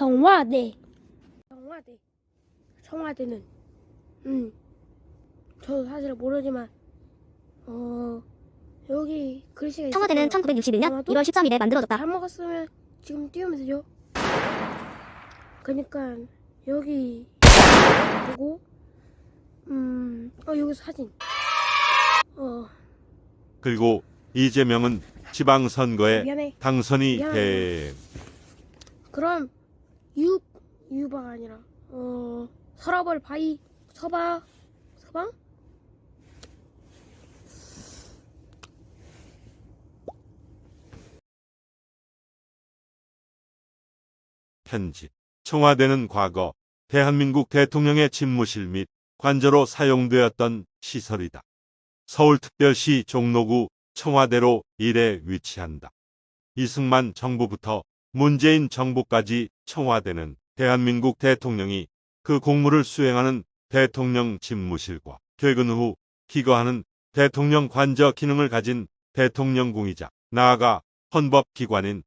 청와대. 청와대. 청와대는 음. 저도 사실 모르지만 어 여기 글씨가. 청와대는 1961년 아마도 1월 13일에 만들어졌다. 잘 먹었으면 지금 띄우면 되죠. 그러니까 여기 보고 음어 여기 사진 어 그리고 이재명은 지방선거에 미안해 당선이 미안해. 돼. 그럼 유 유바가 아니라 어 서라벌 바이 서바 서방 편집. 청와대는 과거 대한민국 대통령의 집무실 및 관저로 사용되었던 시설이다. 서울특별시 종로구 청와대로 일에 위치한다. 이승만 정부부터 문재인 정부까지 청와대는 대한민국 대통령이 그 공무를 수행하는 대통령 집무실과 퇴근 후 기거하는 대통령 관저 기능을 가진 대통령궁이자 나아가 헌법기관인